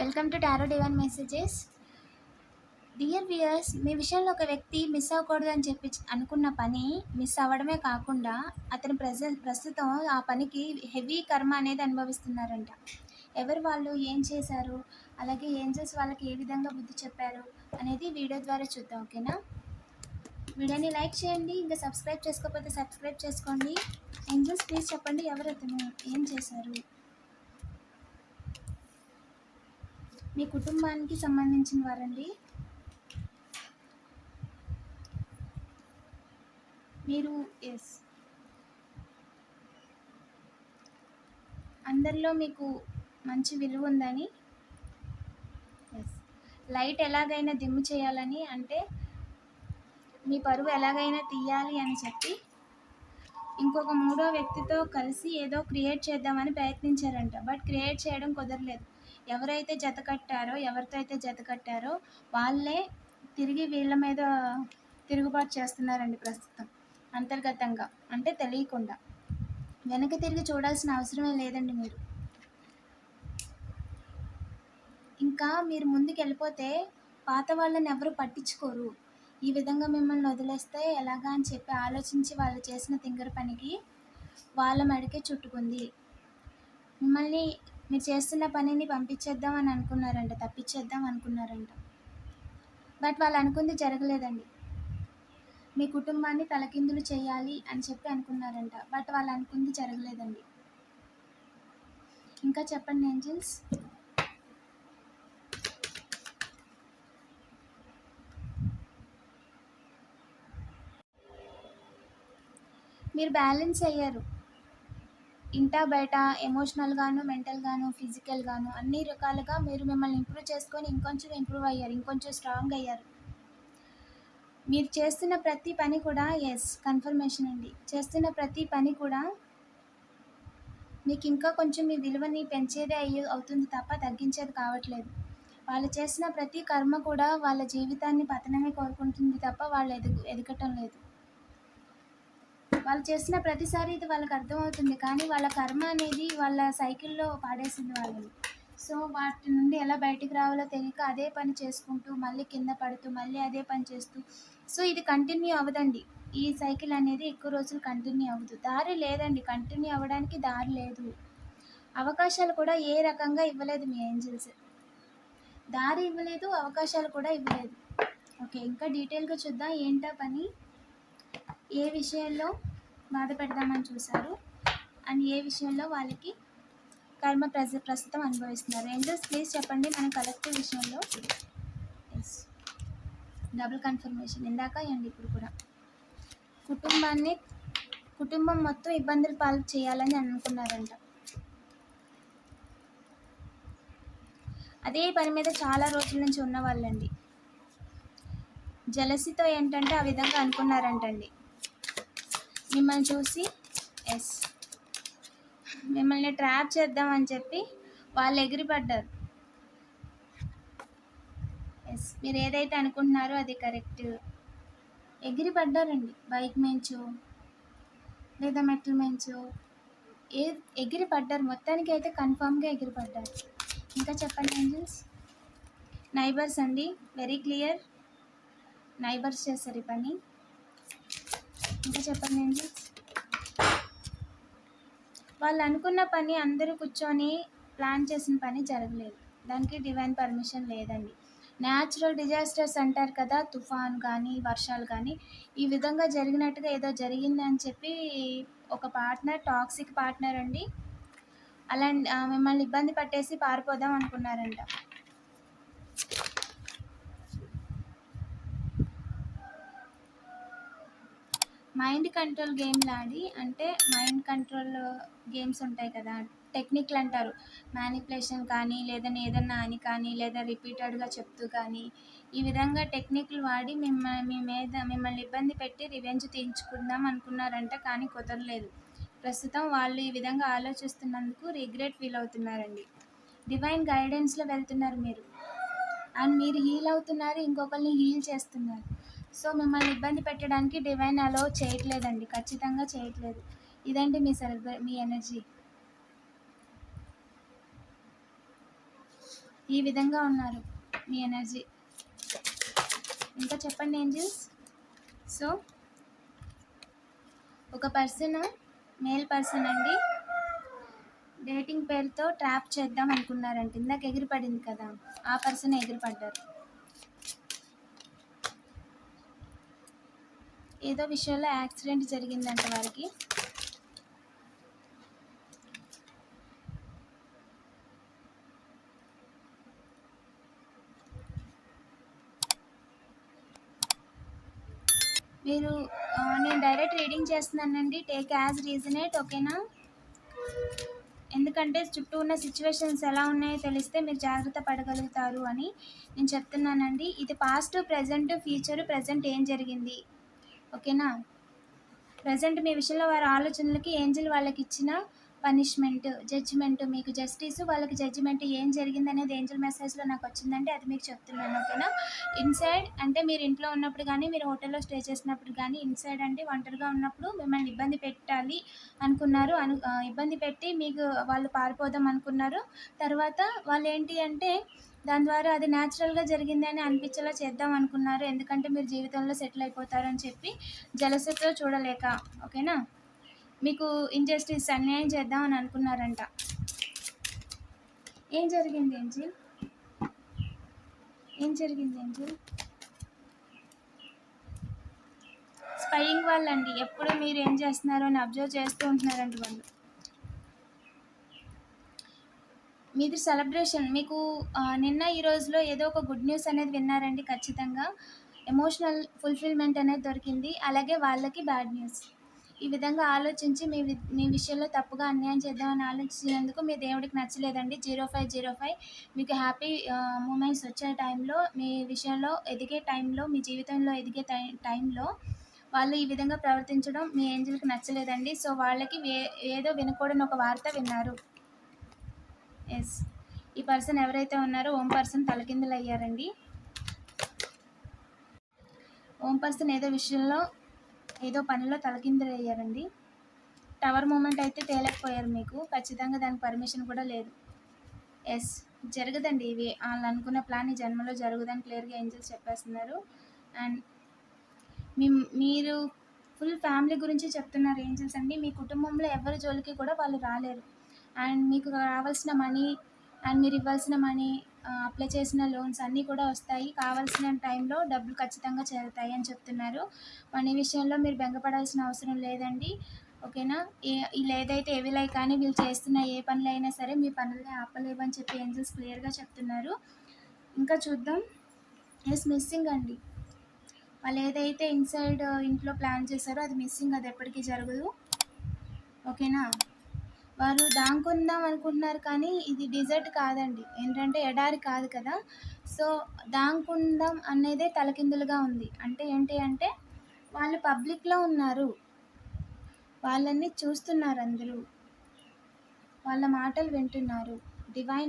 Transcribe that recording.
Welcome to tarot divine messages. Dear viewers మీ విషయంలో ఒక వ్యక్తి మిస్ అవ్వకూడదు అని చెప్పి అనుకున్న పని మిస్ అవ్వడమే కాకుండా అతను ప్రజ ప్రస్తుతం ఆ పనికి హెవీ కర్మ అనేది అనుభవిస్తున్నారంట. ఎవరు వాళ్ళు? ఏం చేశారు? అలాగే ఏంజల్స్ వాళ్ళకి ఏ విధంగా బుద్ధి చెప్పారు అనేది వీడియో ద్వారా చూద్దాం ఓకేనా? వీడియోని లైక్ చేయండి ఇంకా సబ్స్క్రైబ్ చేసుకోకపోతే సబ్స్క్రైబ్ చేసుకోండి. ఏంజల్స్ ప్లీజ్ చెప్పండి ఎవరు అతను? ఏం చేశారు? మీ కుటుంబానికి సంబంధించిన వారండి. మీరు ఎస్ అందరిలో మీకు మంచి విలువ ఉందని ఎస్ లైట్ ఎలాగైనా దిమ్ము చేయాలని అంటే మీ పరువు ఎలాగైనా తీయాలి అని చెప్పి ఇంకొక మూడో వ్యక్తితో కలిసి ఏదో క్రియేట్ చేద్దామని ప్రయత్నించారంట. బట్ క్రియేట్ చేయడం కుదరలేదు. ఎవరైతే జత కట్టారో ఎవరితో అయితే జత కట్టారో వాళ్ళే తిరిగి వీళ్ళ మీద తిరుగుబాటు చేస్తున్నారండి ప్రస్తుతం అంతర్గతంగా. అంటే తెలియకుండా. వెనక్కి తిరిగి చూడాల్సిన అవసరమే లేదండి మీరు. ఇంకా మీరు ముందుకు వెళ్ళిపోతే పాత వాళ్ళని ఎవరు పట్టించుకోరు. ఈ విధంగా మిమ్మల్ని వదిలేస్తే ఎలాగా అని చెప్పి ఆలోచించి వాళ్ళు చేసిన తింగర పనికి వాళ్ళ మెడకే చుట్టుకుంది. మిమ్మల్ని మీరు చేస్తున్న పనిని పంపించేద్దాం అని అనుకున్నారంట తప్పించేద్దాం అనుకున్నారంట. బట్ వాళ్ళు అనుకుంది జరగలేదండి. మీ కుటుంబాన్ని తలకిందులు చేయాలి అని చెప్పి అనుకున్నారంట. బట్ వాళ్ళు అనుకుంది జరగలేదండి. ఇంకా చెప్పండి ఏంజిల్స్. మీరు బ్యాలెన్స్ అయ్యారు. ఇంటా బయట ఎమోషనల్గాను మెంటల్గాను ఫిజికల్గాను అన్ని రకాలుగా మీరు మిమ్మల్ని ఇంప్రూవ్ చేసుకొని ఇంకొంచెం ఇంప్రూవ్ అయ్యారు ఇంకొంచెం స్ట్రాంగ్ అయ్యారు. మీరు చేస్తున్న ప్రతి పని కూడా ఎస్ కన్ఫర్మేషన్ అండి. చేస్తున్న ప్రతి పని కూడా మీకు ఇంకా కొంచెం మీ విలువని పెంచేదే అయ్యే అవుతుంది తప్ప తగ్గించేది కావట్లేదు. వాళ్ళు చేసిన ప్రతి కర్మ కూడా వాళ్ళ జీవితాన్ని పతనమే కోరుకుంటుంది తప్ప వాళ్ళు ఎదుగు ఎదగటం లేదు. వాళ్ళు చేసిన ప్రతిసారి ఇది వాళ్ళకి అర్థమవుతుంది. కానీ వాళ్ళ కర్మ అనేది వాళ్ళ సైకిల్లో పాడేసింది వాళ్ళని. సో వాటి నుండి ఎలా బయటికి రావాలో తెలియక అదే పని చేసుకుంటూ మళ్ళీ కింద పడుతూ మళ్ళీ అదే పని చేస్తూ. సో ఇది కంటిన్యూ అవ్వదండి. ఈ సైకిల్ అనేది ఎక్కువ రోజులు కంటిన్యూ అవ్వదు. దారి లేదండి. కంటిన్యూ అవ్వడానికి దారి లేదు. అవకాశాలు కూడా ఏ రకంగా ఇవ్వలేదు మీ ఏంజల్స్ దారి ఇవ్వలేదు అవకాశాలు కూడా ఇవ్వలేదు. ఓకే ఇంకా డీటెయిల్గా చూద్దాం ఏంటా పని? ఏ విషయంలో బాధ పెడదామని చూశారు. అండ్ ఏ విషయంలో వాళ్ళకి కర్మ ప్రజ ప్రస్తుతం అనుభవిస్తున్నారు. ఏంజల్స్ ప్లీజ్ చెప్పండి మన కలెక్టివ్ విషయంలో. ఎస్ డబుల్ కన్ఫర్మేషన్ ఇందాక అండి ఇప్పుడు కూడా. కుటుంబాన్ని కుటుంబం మొత్తం ఇబ్బందులు పాలు చేయాలని అనుకున్నారంట. అదే పని మీద చాలా రోజుల నుంచి ఉన్న వాళ్ళండి జలసితో ఏంటంటే ఆ విధంగా అనుకున్నారంటండి. మిమ్మల్ని చూసి ఎస్ మిమ్మల్ని ట్రాప్ చేద్దామని చెప్పి వాళ్ళు ఎగిరిపడ్డారు. ఎస్ మీరు ఏదైతే అనుకుంటున్నారో అది కరెక్ట్ ఎగిరిపడ్డారండి. బైక్ మెంచు లేదా మెట్ల మెంచు ఏ ఎగిరి పడ్డారు మొత్తానికి అయితే కన్ఫామ్గా ఎగిరిపడ్డారు. ఇంకా చెప్పండి ఏంజల్స్ నైబర్స్ అండి. వెరీ క్లియర్ నైబర్స్ చేస్తారు ఈ పని. ఇంకా చెప్పండి ఏంజల్స్ వాళ్ళు అనుకున్న పని అందరూ కూర్చొని ప్లాన్ చేసిన పని జరగలేదు. దానికి డివైన్ పర్మిషన్ లేదండి. న్యాచురల్ డిజాస్టర్స్ అంటారు కదా తుఫాన్ కానీ వర్షాలు కానీ ఈ విధంగా జరిగినట్టుగా ఏదో జరిగింది అని చెప్పి ఒక పార్ట్నర్ టాక్సిక్ పార్ట్నర్ అండి. అలా మిమ్మల్ని ఇబ్బంది పట్టేసి పారిపోదాం అనుకున్నారంట. మైండ్ కంట్రోల్ గేమ్లు ఆడి అంటే మైండ్ కంట్రోల్ గేమ్స్ ఉంటాయి కదా టెక్నిక్లు అంటారు. మ్యానిపులేషన్ కానీ లేదా ఏదన్నా అని కానీ లేదా రిపీటెడ్గా చెప్తూ కానీ ఈ విధంగా టెక్నిక్లు వాడి మిమ్మల్ని మీ మీద మిమ్మల్ని ఇబ్బంది పెట్టి రివెంజ్ తీయించుకుందాం అనుకున్నారంట కానీ కుదరలేదు. ప్రస్తుతం వాళ్ళు ఈ విధంగా ఆలోచిస్తున్నందుకు రిగ్రెట్ ఫీల్ అవుతున్నారండి. డివైన్ గైడెన్స్లో వెళ్తున్నారు మీరు. అండ్ మీరు హీల్ అవుతున్నారు ఇంకొకరిని హీల్ చేస్తున్నారు. సో మిమ్మల్ని ఇబ్బంది పెట్టడానికి డివైన్ అలో చేయట్లేదండి. ఖచ్చితంగా చేయట్లేదు. ఇదండి మీ సెలబ్రే మీ ఎనర్జీ ఈ విధంగా ఉన్నారు మీ ఎనర్జీ ఇంకా చెప్పండి ఏంజిల్స్ సో ఒక పర్సన్ మేల్ పర్సన్ అండి. డేటింగ్ పేరుతో ట్రాప్ చేద్దాం అనుకున్నారంట. ఇందాక ఎగిరిపడింది కదా. ఆ పర్సన్ ఎగిరిపడ్డారు. ఏదో విషయంలో యాక్సిడెంట్ జరిగిందంట వారికి. మీరు నేను డైరెక్ట్ రీడింగ్ చేస్తున్నానండి. టేక్ యాజ్ రీజనేట్ ఓకేనా? ఎందుకంటే చుట్టూ ఉన్న సిచ్యువేషన్స్ ఎలా ఉన్నాయో తెలిస్తే మీరు జాగ్రత్త పడగలుగుతారు అని నేను చెప్తున్నానండి. ఇది పాస్ట్ ప్రజెంట్ ఫ్యూచర్ ప్రజెంట్ ఏం జరిగింది? ఓకేనా? ప్రజెంట్ మీ విషయంలో వారి ఆలోచనలకి ఏంజిల్ వాళ్ళకి ఇచ్చిన పనిష్మెంట్ జడ్జిమెంట్ మీకు జస్టిస్ వాళ్ళకి జడ్జిమెంట్ ఏం జరిగింది అనేది ఏంజల్ మెసేజ్లో నాకు వచ్చిందంటే అది మీకు చెప్తున్నాను ఓకేనా? ఇన్సైడ్ అంటే మీరు ఇంట్లో ఉన్నప్పుడు కానీ మీరు హోటల్లో స్టే చేసినప్పుడు కానీ ఇన్సైడ్ అంటే ఒంటరిగా ఉన్నప్పుడు మిమ్మల్ని ఇబ్బంది పెట్టాలి అనుకున్నారు అను ఇబ్బంది పెట్టి మీకు వాళ్ళు పారిపోదాం అనుకున్నారు. తర్వాత వాళ్ళు ఏంటి అంటే దాని ద్వారా అది న్యాచురల్గా జరిగిందని అనిపించేలా చేద్దాం అనుకున్నారు. ఎందుకంటే మీరు జీవితంలో సెటిల్ అయిపోతారని చెప్పి జలసతో చూడలేక. ఓకేనా? మీకు ఇంజస్టిస్ అన్యాయం చేద్దాం అని అనుకున్నారంట. ఏం జరిగింది ఏంజిల్? ఏం జరిగింది ఏంజిల్? స్పయింగ్ వాళ్ళండి. ఎప్పుడు మీరు ఏం చేస్తున్నారో అని అబ్జర్వ్ చేస్తూ ఉంటున్నారంట వాళ్ళు. మీది సెలబ్రేషన్ మీకు నిన్న ఈ రోజులో ఏదో ఒక గుడ్ న్యూస్ అనేది విన్నారండి ఖచ్చితంగా. ఎమోషనల్ ఫుల్ఫిల్మెంట్ అనేది దొరికింది. అలాగే వాళ్ళకి బ్యాడ్ న్యూస్ ఈ విధంగా ఆలోచించి మీ వి- మీ విషయంలో తప్పుగా అన్యాయం చేద్దామని ఆలోచించినందుకు మీ దేవుడికి నచ్చలేదండి. Zero five zero five. మీకు హ్యాపీ మూమెంట్స్ వచ్చే టైంలో మీ విషయంలో ఎదిగే టైంలో మీ జీవితంలో ఎదిగే టై టైంలో వాళ్ళు ఈ విధంగా ప్రవర్తించడం మీ ఏంజల్కి నచ్చలేదండి. సో వాళ్ళకి ఏదో వినకూడని ఒక వార్త విన్నారు. ఎస్. ఈ పర్సన్ ఎవరైతే ఉన్నారో ఓం పర్సన్ తలకిందులు అయ్యారండి. ఓం పర్సన్ ఏదో విషయంలో ఏదో పనిలో తలకిందులు అయ్యారండి. టవర్ మూమెంట్ అయితే తేలేకపోయారు మీకు. ఖచ్చితంగా దానికి పర్మిషన్ కూడా లేదు. ఎస్. జరగదండి ఇవి. వాళ్ళు అనుకున్న ప్లాన్ ఈ జన్మలో జరుగుదని క్లియర్గా ఏంజల్స్ చెప్పేస్తున్నారు. అండ్ మీ మీరు ఫుల్ ఫ్యామిలీ గురించి చెప్తున్నారు ఏంజల్స్ అండి. మీ కుటుంబంలో ఎవరి జోలికి కూడా వాళ్ళు రాలేరు. అండ్ మీకు రావాల్సిన మనీ అండ్ మీరు ఇవ్వాల్సిన మనీ అప్లై చేసిన లోన్స్ అన్నీ కూడా వస్తాయి. కావాల్సిన టైంలో డబ్బులు ఖచ్చితంగా చేరుతాయి అని చెప్తున్నారు. మనీ విషయంలో మీరు బెంగపడాల్సిన అవసరం లేదండి. ఓకేనా? ఏ వీళ్ళు ఏదైతే ఏవిలై కానీ వీళ్ళు చేస్తున్న ఏ పనులు అయినా సరే మీ పనుల్ని ఆపలేవు అని చెప్పి ఏంజల్స్ క్లియర్గా చెప్తున్నారు. ఇంకా చూద్దాం. ఎస్ మిస్సింగ్ అండి. వాళ్ళు ఏదైతే ఇన్సైడ్ ఇంట్లో ప్లాన్ చేశారో అది మిస్సింగ్ అది ఎప్పటికీ జరగదు. ఓకేనా? వారు దాంకుందాం అనుకుంటున్నారు కానీ ఇది డిజర్ట్ కాదండి. ఏంటంటే ఎడారి కాదు కదా. సో దాంకుందాం అనేదే తలకిందులుగా ఉంది. అంటే ఏంటి అంటే వాళ్ళు పబ్లిక్లో ఉన్నారు. వాళ్ళని చూస్తున్నారు అందరూ వాళ్ళ మాటలు వింటున్నారు. డివైన్